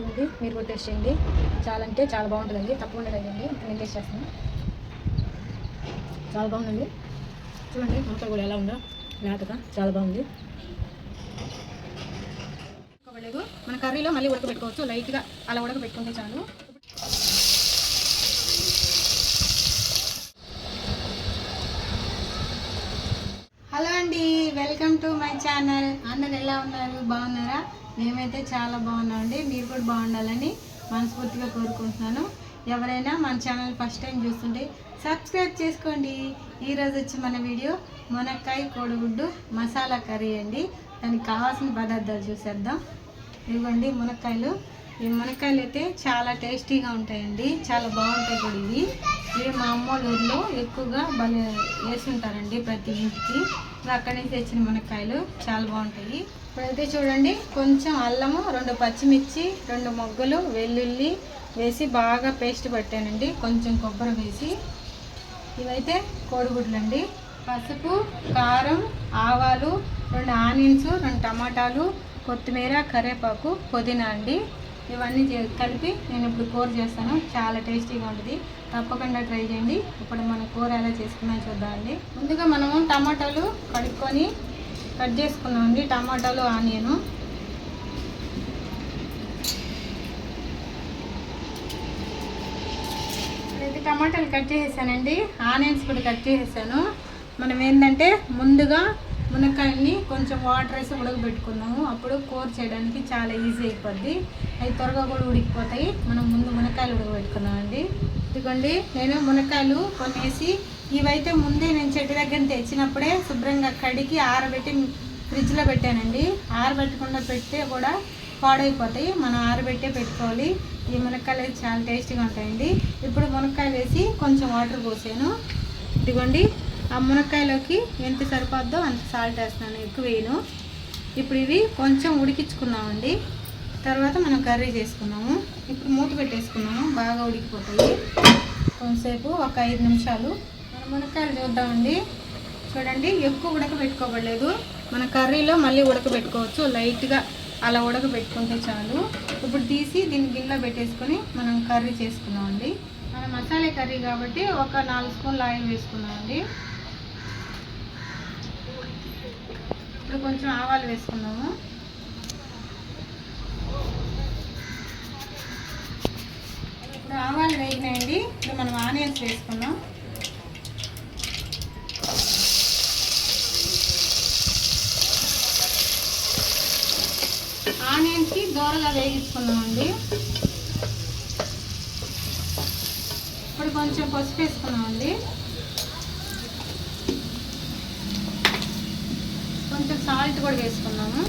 ఇదండి మీరు కూడా టేస్ట్ చేయండి. చాలా అంటే చాలా బాగుంటుందండి. తప్పకుండా అయ్యండి నేను టేస్ట్ చేస్తాను. చాలా బాగుందండి. చూడండి వంకాయ కూడా ఎలా ఉందో. లేతగా చాలా బాగుంది. లేదు మన కర్రీలో మళ్ళీ ఉడకబెట్టుకోవచ్చు. లైట్గా అలా ఉడకబెట్టుకుంటే చాలు. హలో అండి. Welcome to my channel. అందరు ఎలా ఉన్నారు? బాగున్నారా? మేమైతే చాలా బాగున్నాం అండి మీరు కూడా బాగుండాలని మనస్ఫూర్తిగా కోరుకుంటున్నాను. ఎవరైనా మన ఛానల్ ఫస్ట్ టైం చూస్తుంటే సబ్స్క్రైబ్ చేసుకోండి. ఈరోజు వచ్చి మన వీడియో మునక్కాయ కోడిగుడ్డు మసాలా కర్రీ అండి. దానికి కావాల్సిన పదార్థాలు చూసేద్దాం. ఇదిగోండి మునక్కాయలు. ఈ మునక్కాయలు అయితే చాలా టేస్టీగా ఉంటాయండి. చాలా బాగుంటాయి కూడా ఇవి. ఇవి మా అమ్మోళ్ళ ఊళ్ళో ఎక్కువగా భలే వేసుంటారండి ప్రతి ఇంటికి. అక్కడి నుంచి తెచ్చిన మునక్కాయలు చాలా బాగుంటాయి. ఇప్పుడైతే చూడండి కొంచెం అల్లము రెండు పచ్చిమిర్చి రెండు మొగ్గలు వెల్లుల్లి వేసి బాగా పేస్ట్ పెట్టానండి. కొంచెం కొబ్బరి వేసి. ఇవైతే కోడిగుడ్లండి. పసుపు కారం ఆవాలు రెండు ఆనియన్స్ రెండు టమాటాలు కొత్తిమీర కరివేపాకు పుదీనా అండి. ఇవన్నీ చే- కలిపి నేను ఇప్పుడు కూర చేస్తాను. చాలా టేస్టీగా ఉంటుంది. తప్పకుండా ట్రై చేయండి. ఇప్పుడు మనం కూర ఎలా చేసుకున్నా చూద్దామండి. ముందుగా మనము టమాటాలు కడుక్కొని కట్ చేసుకున్నామండి టమాటాలు ఆనియను. అయితే టమాటాలు కట్ చేసేసానండి. ఆనియన్స్ కూడా కట్ చేసేసాను. మనం ఏంటంటే ముందుగా మునక్కాయల్ని కొంచెం వాటర్ వేసి ఉడకబెట్టుకున్నాము. అప్పుడు కూర చేయడానికి చాలా ఈజీ అయిపోద్ది. అవి త్వరగా కూడా ఉడికిపోతాయి. మనం ముందు మునక్కాయలు ఉడకబెట్టుకున్నామండి ఇదిగోండి నేను మునక్కాయలు కొన్ని వేసి ఇవైతే ముందే నేను చెట్టు దగ్గర తెచ్చినప్పుడే శుభ్రంగా కడిగి ఆరబెట్టి ఫ్రిడ్జ్లో పెట్టానండి. ఆరబెట్టకుండా పెడితే కూడా పాడైపోతాయి. మనం ఆరబెట్టే పెట్టుకోవాలి. ఈ మునక్కాయలు అయితే చాలా టేస్టీగా ఉంటాయండి. ఇప్పుడు మునక్కాయలు వేసి కొంచెం వాటర్ పోసాను. ఇదిగోండి ఆ మునక్కాయలోకి ఎంత సరిపోద్దో అంత సాల్ట్ వేస్తున్నాను. ఎక్కువ వేయను. ఇప్పుడు ఇవి కొంచెం ఉడికించుకున్నామండి తర్వాత మనం కర్రీ చేసుకున్నాము. ఇప్పుడు మూత పెట్టేసుకున్నాము. బాగా ఉడికిపోతాయి. కొంతసేపు ఒక ఐదు నిమిషాలు మన మునక్కాయలు చూద్దామండి. చూడండి ఎక్కువ ఉడకబెట్టుకోబడలేదు. మన కర్రీలో మళ్ళీ ఉడకబెట్టుకోవచ్చు. లైట్గా అలా ఉడకబెట్టుకుంటే చాలు. ఇప్పుడు తీసి దీన్ని గిన్నెలో పెట్టేసుకొని మనం కర్రీ చేసుకున్నామండి మన మసాలా కర్రీ కాబట్టి ఒక నాలుగు స్పూన్లు ఆయిల్ వేసుకున్నామండి ఇప్పుడు కొంచెం ఆవాలు వేసుకున్నాము ఆవాలు వేగినాయండి. ఇప్పుడు మనం ఆనియన్స్ వేసుకున్నాం ఆనియన్స్కి దూరగా వేగించుకున్నామండి ఇప్పుడు కొంచెం పసుపు వేసుకున్నామండి. కొంచెం సాల్ట్ కూడా వేసుకున్నాము.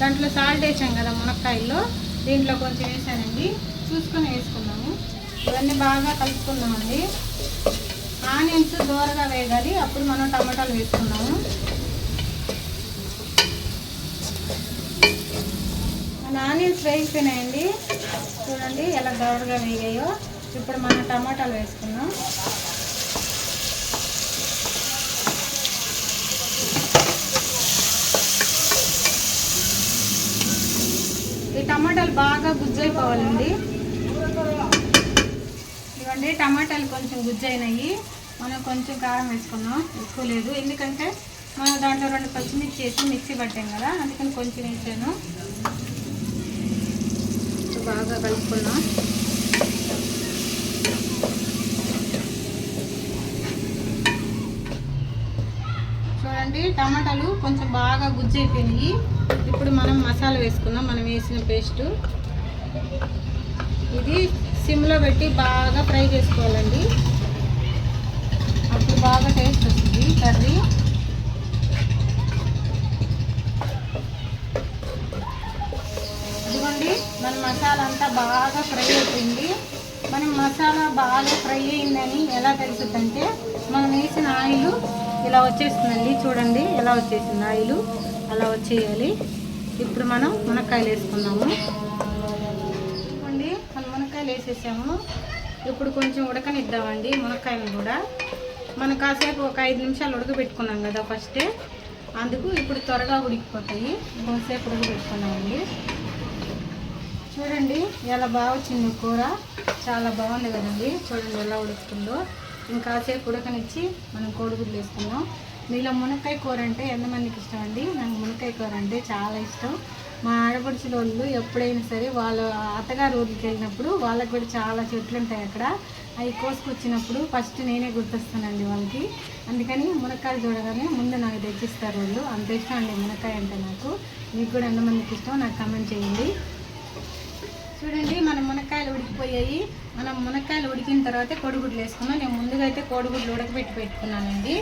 దాంట్లో సాల్ట్ వేసాం కదా మునక్కాయల్లో. దీంట్లో కొంచెం వేసానండి. చూసుకొని వేసుకున్నాము ఇవన్నీ బాగా కలుపుకున్నామండి ఆనియన్స్ దూరగా వేగాలి. అప్పుడు మనం టమాటాలు వేసుకున్నాము మన ఆనియన్స్ వేగిపోయినాయండి. చూడండి ఎలా దూరగా వేగాయో. ఇప్పుడు మనం టమాటాలు వేసుకున్నాం టమాటాలు బాగా గుజ్జైపోవాలండి. ఇవ్వండి టమాటాలు కొంచెం గుజ్జైనాయి. మనం కొంచెం కారం వేసుకున్నాం. ఎక్కువ లేదు. ఎందుకంటే మనం దాంట్లో రెండు పచ్చిమిర్చి వేసి మిక్సీ పట్టాం కదా అందుకని కొంచెం వేసాను. బాగా కలుపుకున్నాం. చూడండి టమాటాలు కొంచెం బాగా గుజ్జు అయిపోయినాయి ఇప్పుడు మనం మసాలా వేసుకుందాం మనం వేసిన పేస్ట్. ఇది సిమ్లో పెట్టి బాగా ఫ్రై చేసుకోవాలండి. అప్పుడు బాగా టేస్ట్ వస్తుంది కర్రీ. ఇదిగోండి మన మసాలా అంతా బాగా ఫ్రై అయిపోయింది. మనం మసాలా బాగా ఫ్రై అయిందని ఎలా తెలుస్తుందంటే మనం వేసిన ఆయిల్ ఇలా వచ్చేస్తుందండి. చూడండి ఎలా వచ్చేసింది ఆయిల్? అలా వచ్చేయాలి. ఇప్పుడు మనం మునక్కాయలు వేసుకున్నాము చూడండి మనం మునక్కాయలు వేసేసాము. ఇప్పుడు కొంచెం ఉడకనిద్దామండి మునక్కాయలు కూడా. మనం కాసేపు ఒక ఐదు నిమిషాలు ఉడకబెట్టుకున్నాం కదా ఫస్టే. అందుకు ఇప్పుడు త్వరగా ఉడికిపోతాయి. కొంతసేపు ఉడకబెట్టుకున్నామండి చూడండి ఎలా బాగా వచ్చింది కూర. చాలా బాగుంది కదండి. చూడండి ఎలా ఉడుకుతుందో. ఇంకాసేపు ఉడకనిచ్చి మనం కోడిగుడ్లు వేసుకుందాం. మీలో మునక్కాయ కూర అంటే ఎంతమందికి ఇష్టం అండి? నాకు మునక్కాయ కూర అంటే చాలా ఇష్టం. మా ఆడపడుచుల వాళ్ళు ఎప్పుడైనా సరే వాళ్ళ అత్తగారు ఊరికి వెళ్ళినప్పుడు వాళ్ళకి కూడా చాలా చెట్లు ఉంటాయి అక్కడ. అవి కోసుకొచ్చినప్పుడు ఫస్ట్ నేనే గుర్తొస్తానండి వాళ్ళకి. అందుకని మునక్కాయలు చూడగానే ముందు నాకు తెచ్చిస్తారు వాళ్ళు. అంత ఇష్టం అండి మునక్కాయ అంటే నాకు. మీకు కూడా ఎంతమందికి ఇష్టం నాకు కమెంట్ చేయండి. చూడండి మన మునక్కాయలు ఉడికిపోయాయి. మనం మునక్కాయలు ఉడికిన తర్వాత కోడిగుడ్లు వేసుకున్నాం నేను ముందుగా అయితే కోడిగుడ్లు ఉడకబెట్టి పెట్టుకున్నానండి.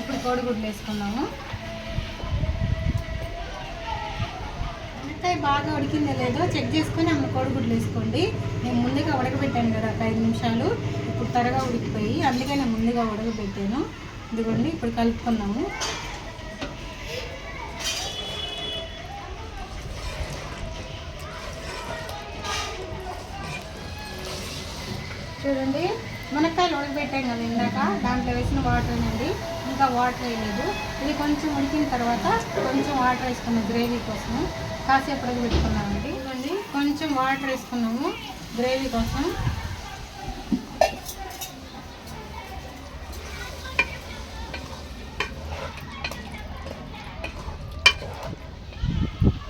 ఇప్పుడు కోడిగుడ్లు వేసుకున్నాము మునక్కాయ బాగా ఉడికిందో లేదో చెక్ చేసుకొని అమ్మ కోడిగుడ్లు వేసుకోండి. నేను ముందుగా ఉడకబెట్టాను కదా ఒక ఐదు నిమిషాలు. ఇప్పుడు త్వరగా ఉడికిపోయి అందుకే నేను ముందుగా ఉడకబెట్టాను. ఇదిగోండి ఇప్పుడు కలుపుకున్నాము చూడండి మునక్కాయలు ఉడకబెట్టాం కదా ఇందాక. దాంట్లో వేసిన వాటర్ అండి. ఇంకా వాటర్ వేయలేదు ఇది కొంచెం ఉడికిన తర్వాత కొంచెం వాటర్ వేసుకున్నాం గ్రేవీ కోసం. కాసేపు ఉడకబెట్టుకున్నామండి ఇదిగోండి కొంచెం వాటర్ వేసుకున్నాము గ్రేవీ కోసం.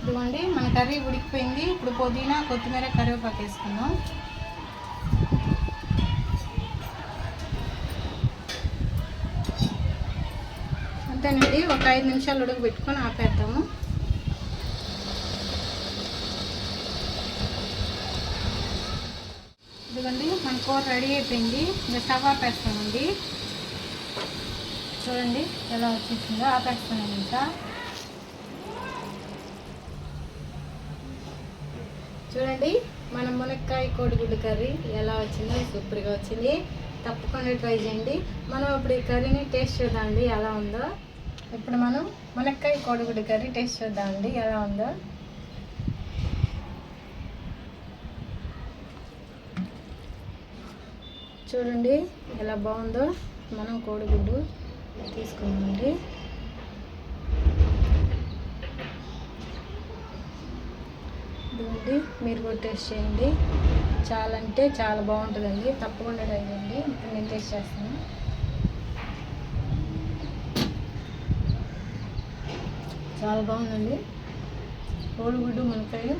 ఇదిగోండి మన కర్రీ ఉడికిపోయింది. ఇప్పుడు పుదీనా కొత్తిమీర కరివేపాకు వేసుకుందాం. అంతేనండి ఒక ఐదు నిమిషాలు ఉడకబెట్టుకొని ఆపేద్దాము. ఇదిగోండి మన కూర రెడీ అయిపోయింది. ఇంకా స్టవ్ ఆపేస్తామండి. చూడండి ఎలా వచ్చేసిందో ఆపేస్తున్నాను ఇంకా. చూడండి మన మునక్కాయ కోడిగుడ్డు కర్రీ ఎలా వచ్చిందో సూపర్గా వచ్చింది. తప్పకుండా ట్రై చేయండి. మనం ఇప్పుడు ఈ కర్రీని టేస్ట్ చూద్దామండి ఎలా ఉందో. ఇప్పుడు మనం మునక్కాయ కోడిగుడ్డు కర్రీ టేస్ట్ చూద్దామండి ఎలా ఉందో. చూడండి ఎలా బాగుందో. మనం కోడిగుడ్డు తీసుకుందామండి ఇదిగోండి మీరు కూడా టేస్ట్ చేయండి. చాలా అంటే చాలా బాగుంటుందండి. తప్పకుండా ట్రై చేయండి. ఇప్పుడు నేను టేస్ట్ చేస్తాను. చాలా బాగుందండి. కోడిగుడ్డు మునక్కాయ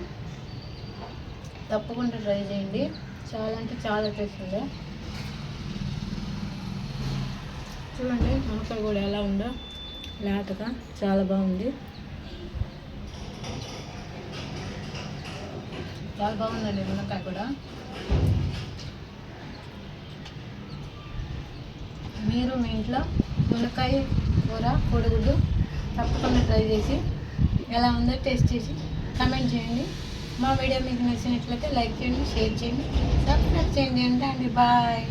తప్పకుండా ట్రై చేయండి. చాలా అంటే చాలా టేస్ట్ ఉంది చూడండి మునక్కాయ కూడా ఎలా ఉందో. లేతగా చాలా బాగుంది. చాలా బాగుందండి మునక్కాయ కూడా. మీరు మీ ఇంట్లో మునక్కాయ కూర కోడిగుడ్డు తప్పకుండా ట్రై చేసి ఎలా ఉందో టేస్ట్ చేసి కమెంట్ చేయండి. మా వీడియో మీకు నచ్చినట్లయితే లైక్ చేయండి షేర్ చేయండి సబ్స్క్రైబ్ చేయండి. అంటే అండి. బాయ్